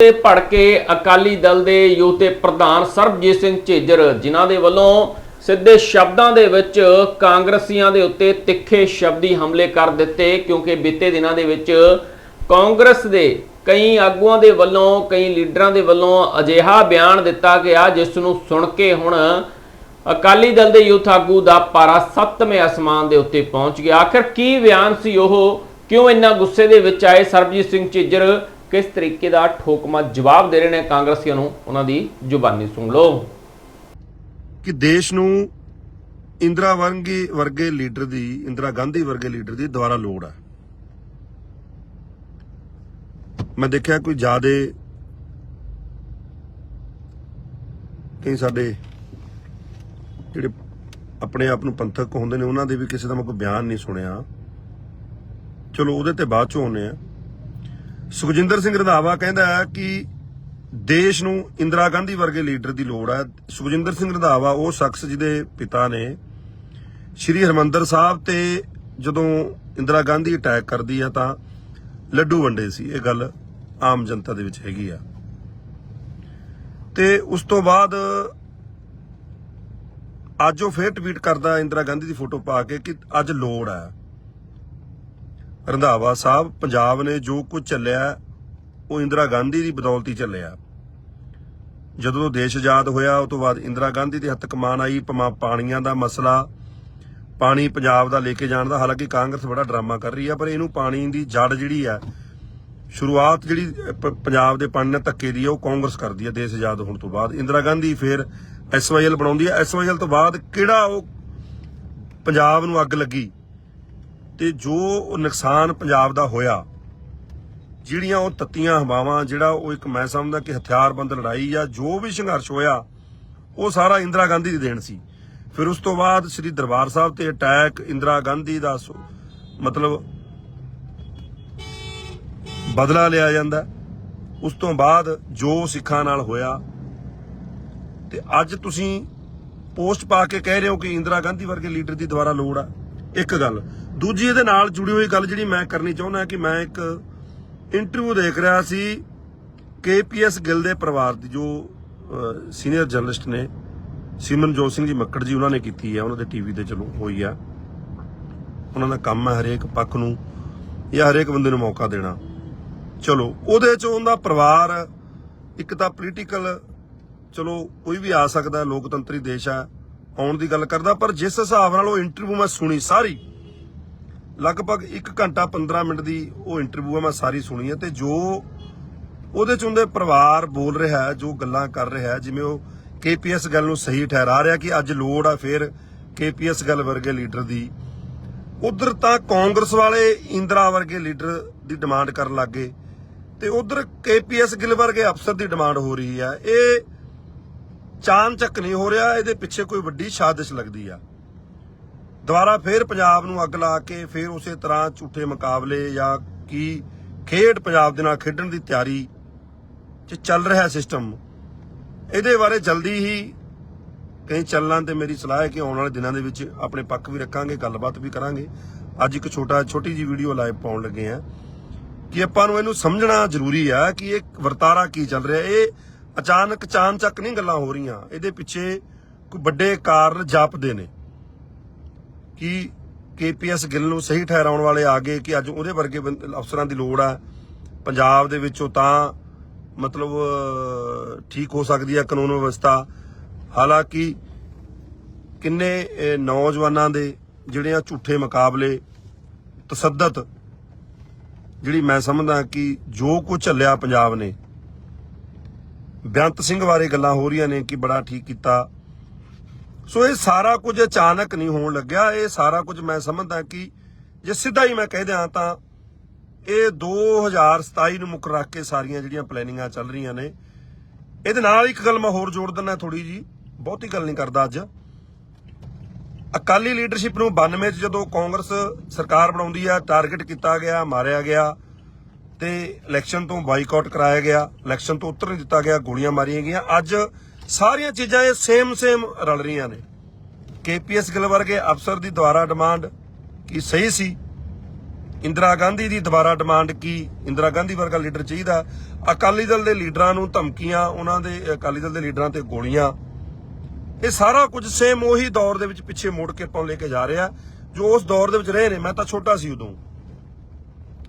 ਤੇ ਭੜਕੇ ਅਕਾਲੀ ਦਲ ਦੇ ਯੂਥ ਪ੍ਰਧਾਨ ਸਰਬਜੀਤ ਸਿੰਘ ਝੇਜਰ, ਜਿਨ੍ਹਾਂ ਦੇ ਵੱਲੋਂ ਸਿੱਧੇ ਸ਼ਬਦਾਂ ਦੇ ਵਿੱਚ ਕਾਂਗਰਸੀਆਂ ਦੇ ਉੱਤੇ ਤਿੱਖੇ ਸ਼ਬਦੀ ਹਮਲੇ ਕਰ ਦਿੱਤੇ, ਕਿਉਂਕਿ ਬੀਤੇ ਦਿਨਾਂ ਦੇ ਵਿੱਚ ਕਾਂਗਰਸ ਦੇ ਕਈ ਆਗੂਆਂ ਦੇ ਵੱਲੋਂ, ਕਈ ਲੀਡਰਾਂ ਦੇ ਵੱਲੋਂ ਅਜਿਹਾ ਬਿਆਨ ਦਿੱਤਾ ਗਿਆ, ਜਿਸ ਨੂੰ ਸੁਣ ਕੇ ਹੁਣ ਅਕਾਲੀ ਦਲ ਦੇ ਯੂਥ ਆਗੂ ਦਾ ਪਾਰਾ ਸੱਤਵੇਂ ਅਸਮਾਨ ਦੇ ਉੱਤੇ ਪਹੁੰਚ ਗਿਆ। ਆਖਰ ਕੀ ਬਿਆਨ ਸੀ ਉਹ? ਕਿਉਂ ਇੰਨਾ ਗੁੱਸੇ ਦੇ ਵਿੱਚ ਆਏ ਸਰਬਜੀਤ ਸਿੰਘ ਝਿੱਜਰ? ਕਿਸ ਤਰੀਕੇ ਦਾ ਠੋਕਮਾ ਜਵਾਬ ਦੇ ਰਹੇ ਨੇ ਕਾਂਗਰਸੀਆਂ ਨੂੰ, ਉਹਨਾਂ ਦੀ ਜ਼ੁਬਾਨੀ ਸੁਣ ਲਓ। ਕਿ ਦੇਸ਼ ਨੂੰ ਇੰਦਰਾ ਵਰਗੇ ਵਰਗੇ ਲੀਡਰ ਦੀ, ਇੰਦਰਾ ਗਾਂਧੀ ਵਰਗੇ ਲੀਡਰ ਦੀ ਦੁਆਰਾ ਲੋੜ ਹੈ ਮੈਂ ਦੇਖਿਆ ਕੋਈ ਜਿਆਦੇ ਕਈ ਸਾਡੇ ਜਿਹੜੇ ਆਪਣੇ ਆਪ ਨੂੰ ਪੰਥਕ ਹੁੰਦੇ ਨੇ, ਉਹਨਾਂ ਦੇ ਵੀ ਕਿਸੇ ਦਾ ਮੈਂ ਕੋਈ ਬਿਆਨ ਨਹੀਂ ਸੁਣਿਆ। ਚਲੋ, ਉਹਦੇ ਤੇ ਬਾਅਦ ਚੋਂ ਆਉਂਦੇ ਆ। ਸੁਖਜਿੰਦਰ ਸਿੰਘ ਰੰਧਾਵਾ ਕਹਿੰਦਾ ਹੈ ਕਿ ਦੇਸ਼ ਨੂੰ ਇੰਦਰਾ ਗਾਂਧੀ ਵਰਗੇ ਲੀਡਰ ਦੀ ਲੋੜ ਹੈ। ਸੁਖਜਿੰਦਰ ਸਿੰਘ ਰੰਧਾਵਾ, ਉਹ ਸ਼ਖਸ ਜਿਹਦੇ ਪਿਤਾ ਨੇ, ਸ਼੍ਰੀ ਹਰਮੰਦਰ ਸਾਹਿਬ ਤੇ ਜਦੋਂ ਇੰਦਰਾ ਗਾਂਧੀ ਅਟੈਕ ਕਰਦੀ ਆ ਤਾਂ ਲੱਡੂ ਵੰਡੇ ਸੀ। ਇਹ ਗੱਲ ਆਮ ਜਨਤਾ ਦੇ ਵਿੱਚ ਹੈਗੀ ਆ। ਤੇ ਉਸ ਤੋਂ ਬਾਅਦ ਅੱਜ ਉਹ ਫੇਰ ਟਵੀਟ ਕਰਦਾ ਇੰਦਰਾ ਗਾਂਧੀ ਦੀ ਫੋਟੋ ਪਾ ਕੇ ਕਿ ਅੱਜ ਲੋੜ ਹੈ। ਰੰਧਾਵਾ ਸਾਹਿਬ, ਪੰਜਾਬ ਨੇ ਜੋ ਕੁਝ ਚੱਲਿਆ, ਉਹ ਇੰਦਰਾ ਗਾਂਧੀ ਦੀ ਬਦੌਲਤ ਹੀ ਚੱਲਿਆ। ਜਦੋਂ ਦੇਸ਼ ਆਜ਼ਾਦ ਹੋਇਆ ਉਸ ਤੋਂ ਬਾਅਦ ਇੰਦਰਾ ਗਾਂਧੀ ਦੇ ਹੱਥ ਕਮਾਨ ਆਈ ਪਮਾ- ਪਾਣੀਆਂ ਦਾ ਮਸਲਾ, ਪਾਣੀ ਪੰਜਾਬ ਦਾ ਲੈ ਕੇ ਜਾਣ ਦਾ, ਹਾਲਾਂਕਿ ਕਾਂਗਰਸ ਬੜਾ ਡਰਾਮਾ ਕਰ ਰਹੀ ਆ, ਪਰ ਇਹਨੂੰ ਪਾਣੀ ਦੀ ਜੜ ਜਿਹੜੀ ਆ, ਸ਼ੁਰੂਆਤ ਜਿਹੜੀ ਪੰਜਾਬ ਦੇ ਪਾਣੀ ਨਾਲ ਧੱਕੇ ਦੀ ਆ, ਉਹ ਕਾਂਗਰਸ ਕਰਦੀ ਆ, ਦੇਸ਼ ਆਜ਼ਾਦ ਹੋਣ ਤੋਂ ਬਾਅਦ। ਇੰਦਰਾ ਗਾਂਧੀ ਫਿਰ ਐਸਵਾਈਐਲ ਬਣਾਉਂਦੀ ਆ। ਐਸਵਾਈਐਲ ਤੋਂ ਬਾਅਦ ਕਿਹੜਾ ਉਹ ਪੰਜਾਬ ਨੂੰ ਅੱਗ ਲੱਗੀ? ਤੇ ਜੋ ਨੁਕਸਾਨ ਪੰਜਾਬ ਦਾ ਹੋਇਆ, ਜਿਹੜੀਆਂ ਉਹ ਤੱਤੀਆਂ, ਹਵਾਵਾਂ, ਜਿਹੜਾ ਉਹ ਇੱਕ ਮੈਂ ਸਮਝਦਾ ਕਿ ਹਥਿਆਰਬੰਦ ਲੜਾਈ ਜਾਂ ਜੋ ਵੀ ਸੰਘਰਸ਼ ਹੋਇਆ, ਉਹ ਸਾਰਾ ਇੰਦਰਾ ਗਾਂਧੀ ਦੀ ਦੇਣ ਸੀ। ਫਿਰ ਉਸ ਤੋਂ ਬਾਅਦ ਸ੍ਰੀ ਦਰਬਾਰ ਸਾਹਿਬ ਤੇ ਅਟੈਕ ਇੰਦਰਾ ਗਾਂਧੀ ਦਾ ਮਤਲਬ ਬਦਲਾ ਲਿਆ ਜਾਂਦਾ। ਉਸ ਤੋਂ ਬਾਅਦ ਜੋ ਸਿੱਖਾਂ ਨਾਲ ਹੋਇਆ, ਤੇ ਅੱਜ ਤੁਸੀਂ ਪੋਸਟ ਪਾ ਕੇ ਕਹਿ ਰਹੇ ਹੋ ਕਿ ਇੰਦਰਾ ਗਾਂਧੀ ਵਰਗੇ ਲੀਡਰ ਦੀ ਦੁਆਰਾ ਲੋੜ ਆ। ਇੱਕ ਗੱਲ ਦੂਜੀ ਇਹਦੇ ਨਾਲ ਜੁੜੀ ਹੋਈ ਗੱਲ ਜਿਹੜੀ ਮੈਂ ਕਰਨੀ ਚਾਹੁੰਦਾ ਕਿ ਮੈਂ ਇੱਕ ਇੰਟਰਵਿਊ ਦੇਖ ਰਿਹਾ ਸੀ ਕੇਪੀਐਸ ਗਿੱਲ ਦੇ ਪਰਿਵਾਰ ਦੀ, ਜੋ ਸੀਨੀਅਰ ਜਰਨਲਿਸਟ ਨੇ, ਸਿਮਰਨਜੋਤ ਸਿੰਘ ਜੀ ਮੱਕੜ ਜੀ ਉਹਨਾਂ ਨੇ ਕੀਤੀ ਹੈ, ਉਹਨਾਂ ਦੇ ਟੀਵੀ ਤੇ ਚਲੋ ਹੋਈ ਆ। ਉਹਨਾਂ ਦਾ ਕੰਮ ਹੈ ਹਰੇਕ ਪੱਖ ਨੂੰ ਜਾਂ ਹਰੇਕ ਬੰਦੇ ਨੂੰ ਮੌਕਾ ਦੇਣਾ। ਚਲੋ, ਉਹਦੇ ਚ ਉਹਦਾ ਪਰਿਵਾਰ ਇੱਕ ਤਾਂ ਪੋਲੀਟੀਕਲ ਚਲੋ, ਕੋਈ ਵੀ ਆ ਸਕਦਾ, ਲੋਕਤੰਤਰੀ ਦੇਸ਼ ਆ, ਆਉਣ ਦੀ ਗੱਲ ਕਰਦਾ, ਪਰ ਜਿਸ ਹਿਸਾਬ ਨਾਲ ਉਹ ਇੰਟਰਵਿਊ ਮੈਂ ਸੁਣੀ ਸਾਰੀ ਲਗਭਗ 1 ਘੰਟਾ 15 ਮਿੰਟ ਦੀ ਉਹ ਇੰਟਰਵਿਊ ਆ, ਮੈਂ ਸਾਰੀ ਸੁਣੀ ਹੈ ਤੇ ਜੋ ਉਹਦੇ ਚ ਉਹਦੇ ਪਰਿਵਾਰ ਬੋਲ ਰਿਹਾ ਹੈ, ਜੋ ਗੱਲਾਂ ਕਰ ਰਿਹਾ ਹੈ, ਜਿਵੇਂ ਉਹ ਕੇਪੀਐਸ ਗੱਲ ਨੂੰ ਸਹੀ ਠਹਿਰਾ ਰਿਹਾ ਕਿ ਅੱਜ ਲੋੜ ਆ ਫਿਰ ਕੇਪੀਐਸ ਗੱਲ ਵਰਗੇ ਲੀਡਰ ਦੀ। ਉਧਰ ਤਾਂ ਕਾਂਗਰਸ ਵਾਲੇ ਇੰਦਰਾ ਵਰਗੇ ਲੀਡਰ ਦੀ ਡਿਮਾਂਡ ਕਰਨ ਲੱਗੇ ਤੇ ਉਧਰ ਕੇਪੀਐਸ ਗਿੱਲ ਵਰਗੇ ਅਫਸਰ ਦੀ ਡਿਮਾਂਡ ਹੋ ਰਹੀ ਹੈ ਇਹ ਚਾਨਚੱਕ ਨਹੀਂ ਹੋ ਰਿਹਾ, ਇਹਦੇ ਪਿੱਛੇ ਕੋਈ ਵੱਡੀ ਸਾਜ਼ਿਸ਼ ਲੱਗਦੀ ਆ। ਦੁਬਾਰਾ ਫੇਰ ਪੰਜਾਬ ਨੂੰ ਅੱਗ ਲਾ ਕੇ ਫੇਰ ਉਸੇ ਤਰ੍ਹਾਂ ਝੂਠੇ ਮੁਕਾਬਲੇ ਜਾਂ ਕੀ ਖੇਡ ਪੰਜਾਬ ਦੇ ਨਾਲ ਖੇਡਣ ਦੀ ਤਿਆਰੀ ਚ ਚੱਲ ਰਿਹਾ ਸਿਸਟਮ ਇਹਦੇ ਬਾਰੇ ਜਲਦੀ ਹੀ ਕਈ ਚੱਲਣ ਤੇ ਮੇਰੀ ਸਲਾਹ ਹੈ ਕਿ ਆਉਣ ਵਾਲੇ ਦਿਨਾਂ ਦੇ ਵਿੱਚ ਆਪਣੇ ਪੱਖ ਵੀ ਰੱਖਾਂਗੇ, ਗੱਲਬਾਤ ਵੀ ਕਰਾਂਗੇ। ਅੱਜ ਇੱਕ ਛੋਟਾ, ਛੋਟੀ ਜੀ ਵੀਡੀਓ ਲਾਈਵ ਪਾਉਣ ਲੱਗੇ ਆ ਕਿ ਆਪਾਂ ਨੂੰ ਇਹਨੂੰ ਸਮਝਣਾ ਜ਼ਰੂਰੀ ਆ ਕਿ ਇਹ ਵਰਤਾਰਾ ਕੀ ਚੱਲ ਰਿਹਾ। ਇਹ ਅਚਾਨਕ ਚਾਨਚੱਕ ਨਹੀਂ ਗੱਲਾਂ ਹੋ ਰਹੀਆਂ। ਇਹਦੇ ਪਿੱਛੇ ਕੋਈ ਵੱਡੇ ਕਾਰਨ ਜਾਪਦੇ ਨੇ। ਕਿ ਕੇਪੀਐਸ ਗਿੱਲ ਨੂੰ ਸਹੀ ਠਹਿਰਾਉਣ ਵਾਲੇ ਆ ਗਏ ਕਿ ਅੱਜ ਉਹਦੇ ਵਰਗੇ ਅਫਸਰਾਂ ਦੀ ਲੋੜ ਆ? ਪੰਜਾਬ ਦੇ ਵਿੱਚੋਂ ਤਾਂ ਮਤਲਬ ਠੀਕ ਹੋ ਸਕਦੀ ਹੈ ਕਾਨੂੰਨ ਵਿਵਸਥਾ। ਹਾਲਾਂਕਿ ਕਿੰਨੇ ਨੌਜਵਾਨਾਂ ਦੇ ਜਿਹੜੇ ਆ ਝੂਠੇ ਮੁਕਾਬਲੇ, ਤਸੱਦਦ, ਜਿਹੜੀ ਮੈਂ ਸਮਝਦਾ ਕਿ ਜੋ ਕੁਝ ਚੱਲਿਆ ਪੰਜਾਬ ਨੇ ਬੇਅੰਤ ਸਿੰਘ ਬਾਰੇ ਗੱਲਾਂ ਹੋ ਰਹੀਆਂ ਨੇ ਕਿ ਬੜਾ ਠੀਕ ਕੀਤਾ ਸੋ ਇਹ ਸਾਰਾ ਕੁਝ ਅਚਾਨਕ ਨਹੀਂ ਹੋਣ ਲੱਗਿਆ। ਇਹ ਸਾਰਾ ਕੁਝ ਮੈਂ ਸਮਝਦਾ ਕਿ ਜੇ ਸਿੱਧਾ ਹੀ ਮੈਂ ਕਹਿ ਦਿਆਂ ਤਾਂ ਇਹ 2027 ਨੂੰ ਮੁੱਖ ਰੱਖ ਕੇ ਸਾਰੀਆਂ ਜਿਹੜੀਆਂ ਪਲੈਨਿੰਗਾਂ ਚੱਲ ਰਹੀਆਂ ਨੇ, ਇਹਦੇ ਨਾਲ ਇੱਕ ਗੱਲ ਮੈਂ ਹੋਰ ਜੋੜ ਦਿੰਦਾ ਥੋੜੀ ਜੀ ਬਹੁਤੀ ਗੱਲ ਨਹੀਂ ਕਰਦਾ ਅੱਜ। ਅਕਾਲੀ ਲੀਡਰਸ਼ਿਪ ਨੂੰ 92 ਚ ਜਦੋਂ ਕਾਂਗਰਸ ਸਰਕਾਰ ਬਣਾਉਂਦੀ ਆ ਟਾਰਗੇਟ ਕੀਤਾ ਗਿਆ, ਮਾਰਿਆ ਗਿਆ ਤੇ ਇਲੈਕਸ਼ਨ ਤੋਂ ਬਾਈਕਾਟ ਕਰਾਇਆ ਗਿਆ ਇਲੈਕਸ਼ਨ ਤੋਂ ਉੱਤਰ ਨਹੀਂ ਦਿੱਤਾ ਗਿਆ, ਗੋਲੀਆਂ ਮਾਰੀਆਂ ਗਈਆਂ। ਅੱਜ ਸਾਰੀਆਂ ਚੀਜ਼ਾਂ ਇਹ ਸੇਮ ਸੇਮ ਰਲ ਰਹੀਆਂ ਨੇ। ਕੇਪੀਐਸ ਗਿੱਲ ਵਰਗੇ ਅਫਸਰ ਦੀ ਦੁਆਰਾ ਡਿਮਾਂਡ ਕੀ ਸਹੀ ਸੀ? ਇੰਦਰਾ ਗਾਂਧੀ ਦੀ ਦੁਬਾਰਾ ਡਿਮਾਂਡ ਕੀ? ਇੰਦਰਾ ਗਾਂਧੀ ਵਰਗਾ ਲੀਡਰ ਚਾਹੀਦਾ। ਅਕਾਲੀ ਦਲ ਦੇ ਲੀਡਰਾਂ ਨੂੰ ਧਮਕੀਆਂ, ਉਹਨਾਂ ਦੇ ਅਕਾਲੀ ਦਲ ਦੇ ਲੀਡਰਾਂ ਤੇ ਗੋਲੀਆਂ। ਇਹ ਸਾਰਾ ਕੁਝ ਸੇਮ ਉਹੀ ਦੌਰ ਦੇ ਵਿੱਚ ਪਿੱਛੇ ਮੋੜ ਕੇ ਆਪਾਂ ਲੈ ਕੇ ਜਾ ਰਿਹਾ ਜੋ ਉਸ ਦੌਰ ਦੇ ਵਿੱਚ ਰਹੇ ਨੇ। ਮੈਂ ਤਾਂ ਛੋਟਾ ਸੀ ਉਦੋਂ।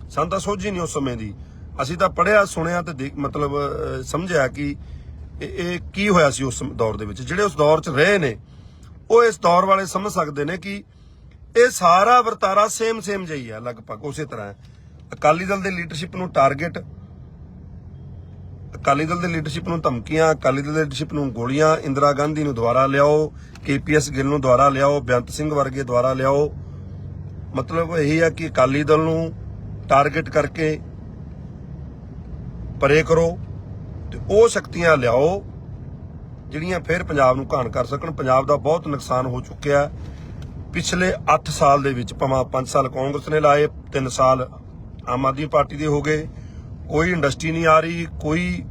ਸਾਨੂੰ ਤਾਂ ਸੋਝੀ ਨਹੀਂ ਉਸ ਸਮੇਂ ਦੀ। ਅਸੀਂ ਤਾਂ ਪੜਿਆ ਸੁਣਿਆ ਤੇ ਮਤਲਬ ਸਮਝਿਆ ਕਿ ਇਹ ਕੀ ਹੋਇਆ ਸੀ ਉਸ ਦੌਰ ਦੇ ਵਿੱਚ? ਜਿਹੜੇ ਉਸ ਦੌਰ 'ਚ ਰਹੇ ਨੇ, ਉਹ ਇਸ ਦੌਰ ਵਾਲੇ ਸਮਝ ਸਕਦੇ ਨੇ ਕਿ ਇਹ ਸਾਰਾ ਵਰਤਾਰਾ ਸੇਮ ਸੇਮ ਜਿਹੀ ਹੈ ਲਗਭਗ ਉਸੇ ਤਰ੍ਹਾਂ ਅਕਾਲੀ ਦਲ ਦੇ ਲੀਡਰਸ਼ਿਪ ਨੂੰ ਟਾਰਗੇਟ ਅਕਾਲੀ ਦਲ ਦੇ ਲੀਡਰਸ਼ਿਪ ਨੂੰ ਧਮਕੀਆਂ, ਅਕਾਲੀ ਦਲ ਦੇ ਲੀਡਰਸ਼ਿਪ ਨੂੰ ਗੋਲੀਆਂ, ਇੰਦਰਾ ਗਾਂਧੀ ਨੂੰ ਦੁਬਾਰਾ ਲਿਆਓ ਕੇਪੀਐਸ ਗਿੱਲ ਨੂੰ ਦੁਬਾਰਾ ਲਿਆਓ, ਬੇਅੰਤ ਸਿੰਘ ਵਰਗੇ ਦੁਬਾਰਾ ਲਿਆਓ। ਮਤਲਬ ਇਹ ਹੈ ਕਿ ਅਕਾਲੀ ਦਲ ਨੂੰ ਟਾਰਗੇਟ ਕਰਕੇ ਪਰੇ ਕਰੋ। ਤੇ ਉਹ ਸ਼ਕਤੀਆਂ ਲਿਆਓ, ਜਿਹੜੀਆਂ ਫਿਰ ਪੰਜਾਬ ਨੂੰ ਘਾਣ ਕਰ ਸਕਣ। ਪੰਜਾਬ ਦਾ ਬਹੁਤ ਨੁਕਸਾਨ ਹੋ ਚੁੱਕਿਆ ਪਿਛਲੇ 8 ਸਾਲ ਦੇ ਵਿੱਚ ਭਾਵੇਂ 5 ਸਾਲ ਕਾਂਗਰਸ ਨੇ ਲਾਏ 3 ਸਾਲ ਆਮ ਆਦਮੀ ਪਾਰਟੀ ਦੇ ਹੋ ਗਏ। ਕੋਈ ਇੰਡਸਟਰੀ ਨਹੀਂ ਆ ਰਹੀ, ਕੋਈ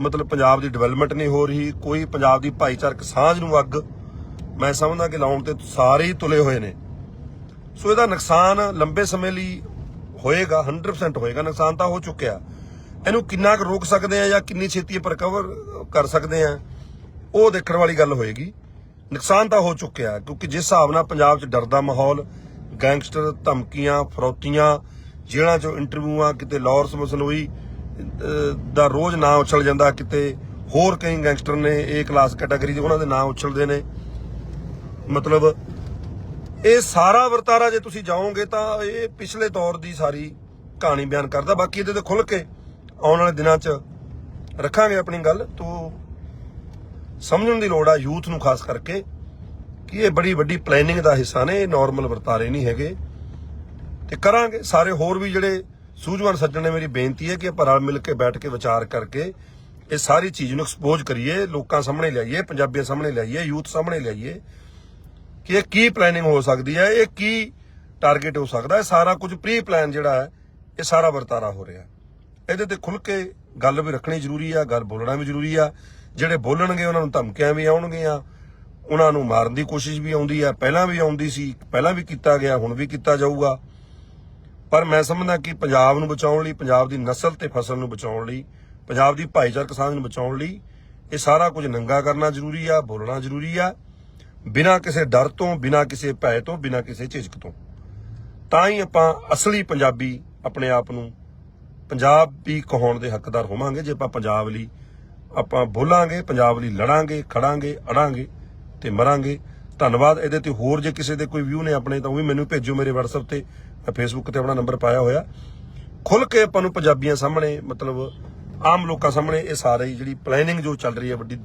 ਮਤਲਬ ਪੰਜਾਬ ਦੀ ਡਿਵੈਲਪਮੈਂਟ ਨਹੀਂ ਹੋ ਰਹੀ, ਕੋਈ ਪੰਜਾਬ ਦੀ ਭਾਈਚਾਰਕ ਸਾਂਝ ਨੂੰ ਅੱਗ। ਮੈਂ ਸਮਝਦਾ ਕਿ ਲਾਉਣ ਤੇ ਸਾਰੇ ਹੀ ਤੁਲੇ ਹੋਏ ਨੇ। ਸੋ ਇਹਦਾ ਨੁਕਸਾਨ ਲੰਬੇ ਸਮੇਂ ਲਈ ਹੋਏਗਾ 100% ਹੋਏਗਾ। ਨੁਕਸਾਨ ਤਾਂ ਹੋ ਚੁੱਕਿਆ। ਇਹਨੂੰ ਕਿੰਨਾ ਕੁ ਰੋਕ ਸਕਦੇ ਆ ਜਾਂ ਕਿੰਨੀ ਛੇਤੀ ਇਹ ਰਿਕਵਰ ਕਰ ਸਕਦੇ ਆ, ਉਹ ਦੇਖਣ ਵਾਲੀ ਗੱਲ ਹੋਏਗੀ। ਨੁਕਸਾਨ ਤਾਂ ਹੋ ਚੁੱਕਿਆ, ਕਿਉਂਕਿ ਜਿਸ ਹਿਸਾਬ ਨਾਲ ਪੰਜਾਬ 'ਚ ਡਰ ਦਾ ਮਾਹੌਲ, ਗੈਂਗਸਟਰ ਧਮਕੀਆਂ, ਫਰੋਤੀਆਂ, ਜੇਲ੍ਹਾਂ 'ਚੋਂ ਇੰਟਰਵਿਊਆਂ ਕਿਤੇ ਲਾਹੌਰ ਸਮਸਲੋਈ ਦਾ ਰੋਜ਼ ਨਾਂ ਉਛਲ ਜਾਂਦਾ, ਕਿਤੇ ਹੋਰ ਕਈ ਗੈਂਗਸਟਰ ਨੇ ਇਹ ਕਲਾਸ ਕੈਟਾਗਰੀ ਦੇ ਉਹਨਾਂ ਦੇ ਨਾਂ ਉਛਲਦੇ ਨੇ। ਮਤਲਬ ਇਹ ਸਾਰਾ ਵਰਤਾਰਾ ਜੇ ਤੁਸੀਂ ਜਾਓਗੇ ਤਾਂ ਇਹ ਪਿਛਲੇ ਦੌਰ ਦੀ ਸਾਰੀ ਕਹਾਣੀ ਬਿਆਨ ਕਰਦਾ, ਬਾਕੀ ਇਹਦੇ ਤੇ ਖੁੱਲ ਕੇ ਆਉਣ ਵਾਲੇ ਦਿਨਾਂ 'ਚ ਰੱਖਾਂਗੇ ਆਪਣੀ ਗੱਲ। ਤੋਂ ਸਮਝਣ ਦੀ ਲੋੜ ਆ ਯੂਥ ਨੂੰ, ਖਾਸ ਕਰਕੇ, ਕਿ ਇਹ ਬੜੀ ਵੱਡੀ ਪਲੈਨਿੰਗ ਦਾ ਹਿੱਸਾ ਨੇ, ਇਹ ਨਾਰਮਲ ਵਰਤਾਰੇ ਨਹੀਂ ਹੈਗੇ। ਤੇ ਕਰਾਂਗੇ, ਸਾਰੇ ਹੋਰ ਵੀ ਜਿਹੜੇ ਸੂਝਵਾਨ ਸੱਜਣ ਨੇ, ਮੇਰੀ ਬੇਨਤੀ ਹੈ ਕਿ ਆਪਾਂ ਰਲ ਮਿਲ ਕੇ ਬੈਠ ਕੇ ਵਿਚਾਰ ਕਰਕੇ ਇਹ ਸਾਰੀ ਚੀਜ਼ ਨੂੰ ਐਕਸਪੋਜ਼ ਕਰੀਏ, ਲੋਕਾਂ ਸਾਹਮਣੇ ਲਿਆਈਏ, ਪੰਜਾਬੀਆਂ ਸਾਹਮਣੇ ਲਿਆਈਏ, ਯੂਥ ਸਾਹਮਣੇ ਲਿਆਈਏ, ਕਿ ਇਹ ਕੀ ਪਲੈਨਿੰਗ ਹੋ ਸਕਦੀ ਹੈ, ਇਹ ਕੀ ਟਾਰਗੇਟ ਹੋ ਸਕਦਾ ਹੈ, ਸਾਰਾ ਕੁਝ ਪ੍ਰੀ ਪਲਾਨ ਜਿਹੜਾ ਹੈ, ਇਹ ਸਾਰਾ ਵਰਤਾਰਾ ਹੋ ਰਿਹਾ ਇਹਦੇ ਤੇ ਖੁੱਲ ਕੇ ਗੱਲ ਵੀ ਰੱਖਣੀ ਜ਼ਰੂਰੀ ਆ, ਗੱਲ ਬੋਲਣਾ ਵੀ ਜ਼ਰੂਰੀ ਆ। ਜਿਹੜੇ ਬੋਲਣਗੇ, ਉਹਨਾਂ ਨੂੰ ਧਮਕੀਆਂ ਵੀ ਆਉਣਗੀਆਂ। ਉਹਨਾਂ ਨੂੰ ਮਾਰਨ ਦੀ ਕੋਸ਼ਿਸ਼ ਵੀ ਆਉਂਦੀ ਆ। ਪਹਿਲਾਂ ਵੀ ਆਉਂਦੀ ਸੀ, ਪਹਿਲਾਂ ਵੀ ਕੀਤਾ ਗਿਆ, ਹੁਣ ਵੀ ਕੀਤਾ ਜਾਊਗਾ। ਪਰ ਮੈਂ ਸਮਝਦਾ ਕਿ ਪੰਜਾਬ ਨੂੰ ਬਚਾਉਣ ਲਈ, ਪੰਜਾਬ ਦੀ ਨਸਲ ਤੇ ਫਸਲ ਨੂੰ ਬਚਾਉਣ ਲਈ, ਪੰਜਾਬ ਦੀ ਭਾਈਚਾਰਕ ਸਾਂਝ ਨੂੰ ਬਚਾਉਣ ਲਈ ਇਹ ਸਾਰਾ ਕੁਝ ਨੰਗਾ ਕਰਨਾ ਜ਼ਰੂਰੀ ਆ, ਬੋਲਣਾ ਜ਼ਰੂਰੀ ਆ। ਬਿਨਾਂ ਕਿਸੇ ਡਰ ਤੋਂ, ਬਿਨਾਂ ਕਿਸੇ ਭੈ ਤੋਂ, ਬਿਨਾਂ ਕਿਸੇ ਝਿਜਕ ਤੋਂ। ਤਾਂ ਹੀ ਆਪਾਂ ਅਸਲੀ ਪੰਜਾਬੀ ਆਪਣੇ ਆਪ ਨੂੰ ਪੰਜਾਬ ਵੀ ਕਹਾਉਣ ਦੇ ਹੱਕਦਾਰ ਹੋਵਾਂਗੇ, ਜੇ ਆਪਾਂ ਪੰਜਾਬ ਲਈ ਆਪਾਂ ਬੋਲਾਂਗੇ, ਪੰਜਾਬ ਲਈ ਲੜਾਂਗੇ, ਖੜਾਂਗੇ, ਅੜਾਂਗੇ ਤੇ ਮਰਾਂਗੇ। ਧੰਨਵਾਦ। ਇਹਦੇ ਤੇ ਹੋਰ ਜੇ ਕਿਸੇ ਦੇ ਕੋਈ ਵਿਊ ਨੇ ਆਪਣੇ, ਤਾਂ ਉਹ ਵੀ ਮੈਨੂੰ ਭੇਜੋ ਮੇਰੇ WhatsApp ਤੇ। ਮੈਂ Facebook ਤੇ ਆਪਣਾ ਨੰਬਰ ਪਾਇਆ ਹੋਇਆ। ਖੁੱਲ ਕੇ ਆਪਾਂ ਨੂੰ ਪੰਜਾਬੀਆਂ ਸਾਹਮਣੇ, ਮਤਲਬ ਆਮ ਲੋਕਾਂ ਸਾਹਮਣੇ ਇਹ ਸਾਰੇ ਜਿਹੜੀ ਪਲੈਨਿੰਗ ਜੋ ਚੱਲ ਰਹੀ ਹੈ ਵੱਡੀ